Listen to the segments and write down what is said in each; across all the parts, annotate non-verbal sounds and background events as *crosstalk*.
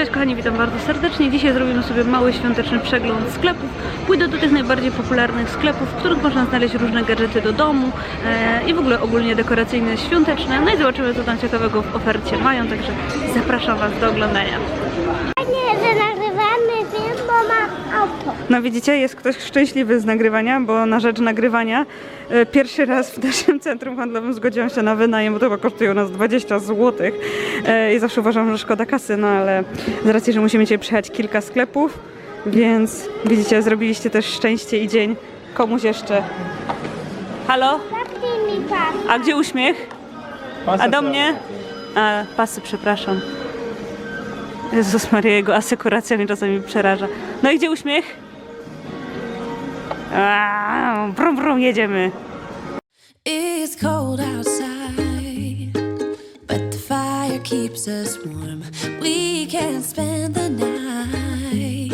Cześć kochani, witam bardzo serdecznie. Dzisiaj zrobimy sobie mały świąteczny przegląd sklepów. Pójdę do tych najbardziej popularnych sklepów, w których można znaleźć różne gadżety do domu e, i w ogóle ogólnie dekoracyjne, świąteczne. No i zobaczymy co tam ciekawego w ofercie mają, także zapraszam Was do oglądania. Nie, że nagrywamy No widzicie, jest ktoś szczęśliwy z nagrywania, bo na rzecz nagrywania e, pierwszy raz w naszym *laughs* centrum handlowym zgodziłam się na wynajem, bo to chyba kosztuje u nas 20 zł i zawsze uważam, że szkoda kasy, no ale z racji, że musimy dzisiaj przejechać kilka sklepów, więc widzicie, zrobiliście też szczęście i dzień komuś jeszcze. Halo? A gdzie uśmiech? A do mnie? A, pasy, przepraszam. Jezus Maria, jego asekuracja mnie czasami przeraża. No i gdzie uśmiech? Brum, brum, jedziemy. It's cold outside, but the fire keeps us warm. We can spend the night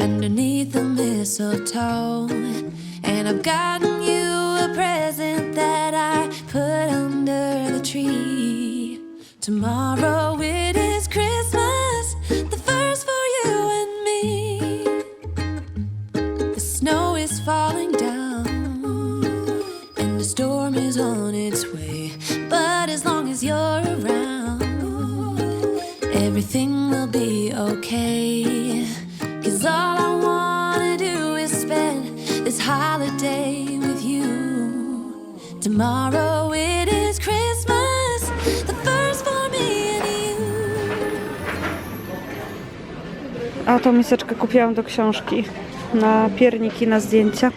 underneath the mistletoe. And I've gotten you a present that I put under the tree. Tomorrow falling down and the storm is on its way. But as long as you're around, everything will be okay. Cause all I wanna do is spend this holiday with you. Tomorrow it is Christmas, the first for me and you. A tą miseczkę kupiłam do książki na pierniki, na zdjęcia.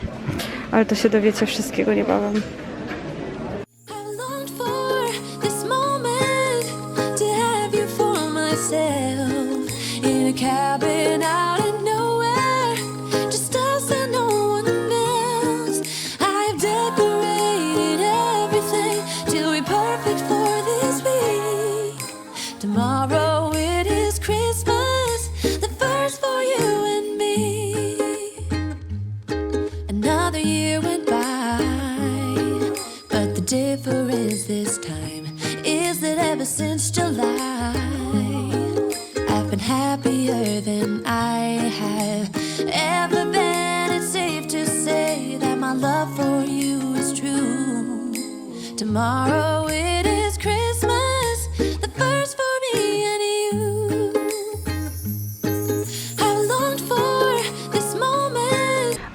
Ale to się dowiecie wszystkiego niebawem. I've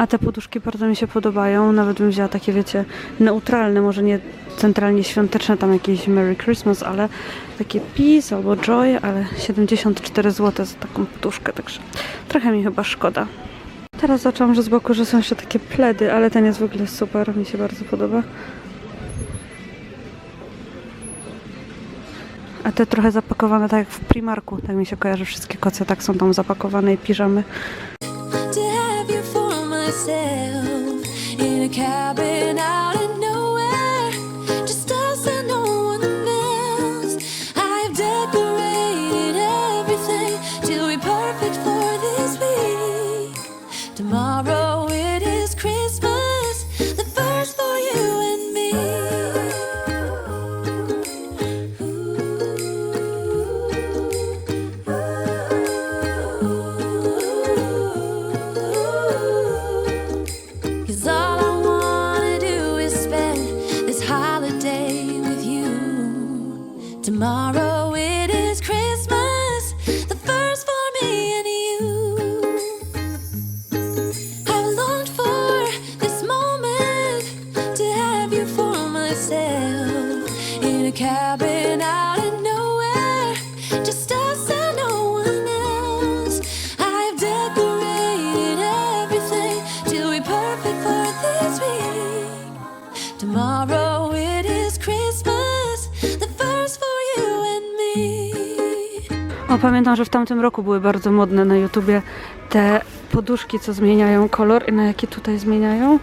A te poduszki bardzo mi się podobają. Nawet bym wzięła takie, wiecie, neutralne, może nie centralnie świąteczne, tam jakieś Merry Christmas, ale takie Peace albo Joy, ale 74 zł za taką poduszkę, także trochę mi chyba szkoda. Teraz zaczęłam, że z boku, że są jeszcze takie pledy, ale ten jest w ogóle super, mi się bardzo podoba. A te trochę zapakowane tak jak w Primarku, tak mi się kojarzy, wszystkie koce tak są tam zapakowane i piżamy. to Tomorrow O, pamiętam, że w tamtym roku były bardzo modne na YouTubie te poduszki, co zmieniają kolor i na jaki tutaj zmieniają.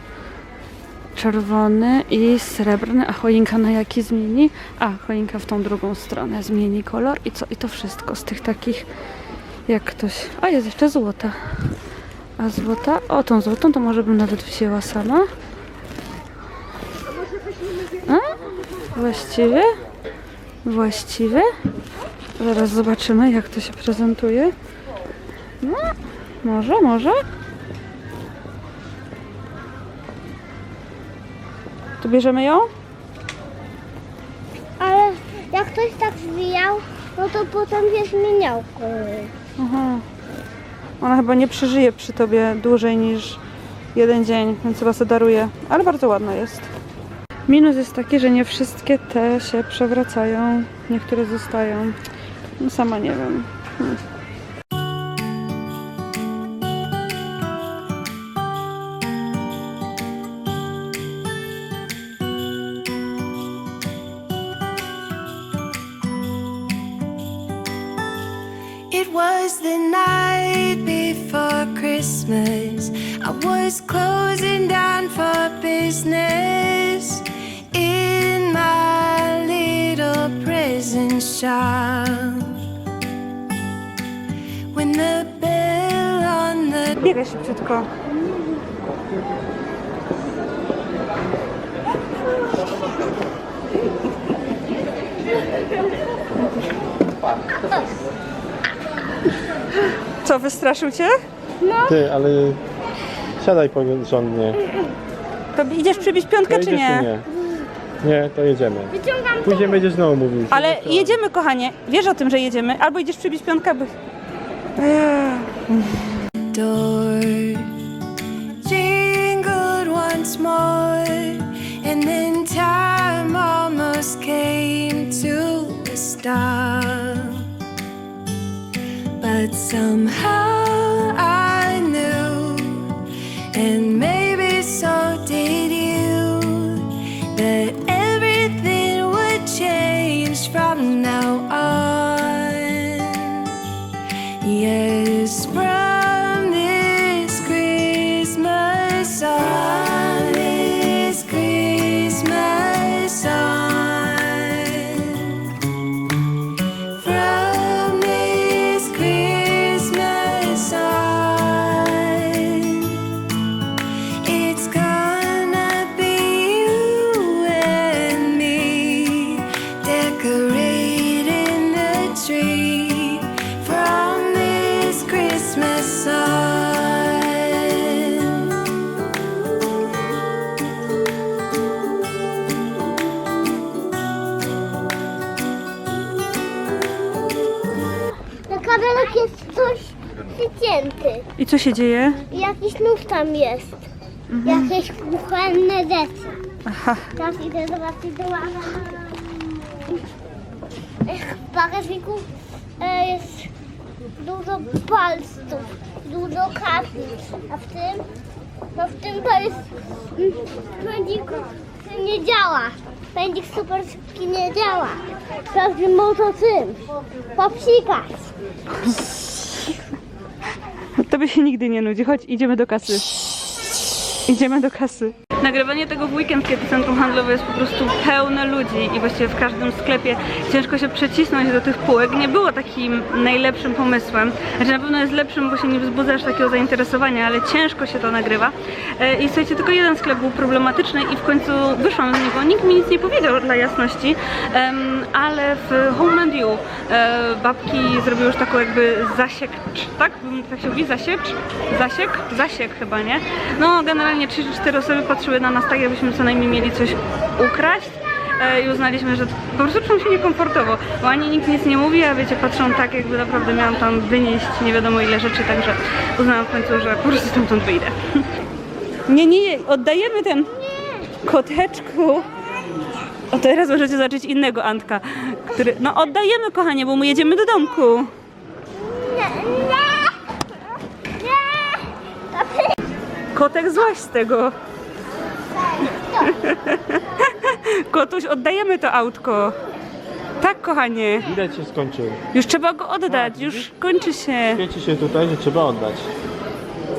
Czerwony i srebrny, a choinka na jaki zmieni? A, choinka w tą drugą stronę zmieni kolor i co? I to wszystko z tych takich, jak ktoś... A, jest jeszcze złota. A złota? O, tą złotą to może bym nawet wzięła sama. A? Właściwie? Właściwie? Zaraz zobaczymy, jak to się prezentuje. No, może, może. Tu bierzemy ją? Ale jak ktoś tak zwijał, no to potem się zmieniał kolor. Aha. Ona chyba nie przeżyje przy tobie dłużej niż jeden dzień, więc chyba sobie daruje. Ale bardzo ładna jest. Minus jest taki, że nie wszystkie te się przewracają. Niektóre zostają. Sama nie wiem. Hmm. It was the night before Christmas. I was closing down for business Biegaj szybciutko. Co, wystraszył cię? Ty, ale siadaj porządnie. To idziesz przybić piątkę, To czy nie? nie? Nie, to jedziemy. Wyciągam Później będziesz znowu mówił. Ale jedziemy, kochanie. Wiesz o tym, że jedziemy. Albo idziesz przybić piątkę, by... Eee. Somehow kabelek jest coś przycięty. I co się dzieje? Jakiś nóż tam jest. Jakieś kuchenne rzeczy. Aha. Teraz idę zobaczyć do ława. W bagażniku e, jest dużo palców, dużo kaplic. A w tym, no w tym to jest pędzik, nie działa. Pędzik superski nie działa. Każdy może tym popsikać. Tobie się nigdy nie nudzi. Chodź, idziemy do kasy. Idziemy do kasy. Nagrywanie tego w weekend, kiedy centrum handlowe jest po prostu pełne ludzi i właściwie w każdym sklepie ciężko się przecisnąć do tych półek, nie było takim najlepszym pomysłem. Znaczy na pewno jest lepszym, bo się nie wzbudza aż takiego zainteresowania, ale ciężko się to nagrywa. E, I słuchajcie, tylko jeden sklep był problematyczny i w końcu wyszłam z niego. Nikt mi nic nie powiedział dla jasności, ale w Home Menu e, babki zrobiły już taką jakby zasiek, tak? Tak się mówi? Zasiecz? Zasiek? Zasiek chyba, nie? No generalnie 3 czy 4 osoby patrzyły na nas tak, jakbyśmy co najmniej mieli coś ukraść e, i uznaliśmy, że po prostu czują się niekomfortowo, bo ani nikt nic nie mówi, a wiecie, patrzą tak, jakby naprawdę miałam tam wynieść nie wiadomo ile rzeczy, także uznałam w końcu, że po prostu stamtąd wyjdę. *laughs* Nie, nie, oddajemy ten koteczku. O teraz możecie zobaczyć innego Antka, który... No oddajemy kochanie, bo my jedziemy do domku. Kotek złaś z tego. *laughs* Kotuś, oddajemy to autko. Tak, kochanie. Ile ci skończył? Już trzeba go oddać, już kończy się. Świeci się tutaj, że trzeba oddać.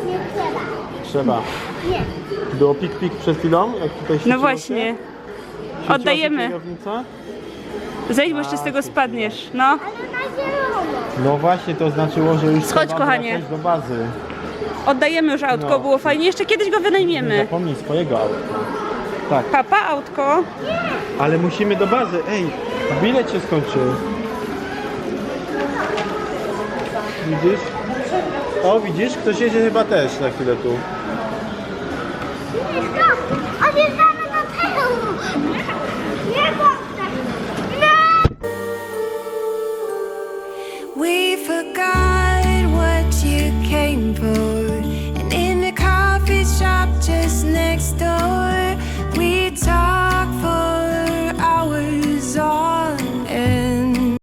Nie trzeba. Trzeba. Nie. Było pik-pik przed chwilą, jak tutaj świeciło No właśnie. Się? Oddajemy. się kierownica? Zejdź, bo jeszcze z tego spadniesz. No. Ale na zielono. No właśnie, to znaczyło, że już Schodź, trzeba kochanie. wracać do bazy. Oddajemy już autko, No. było fajnie. Jeszcze kiedyś go Nie wynajmiemy. zapomnij swojego auta. Tak. Papa, autko. Ale musimy do bazy. Ej, bilet się skończył. Widzisz? O, widzisz? Ktoś jedzie chyba też na chwilę tu.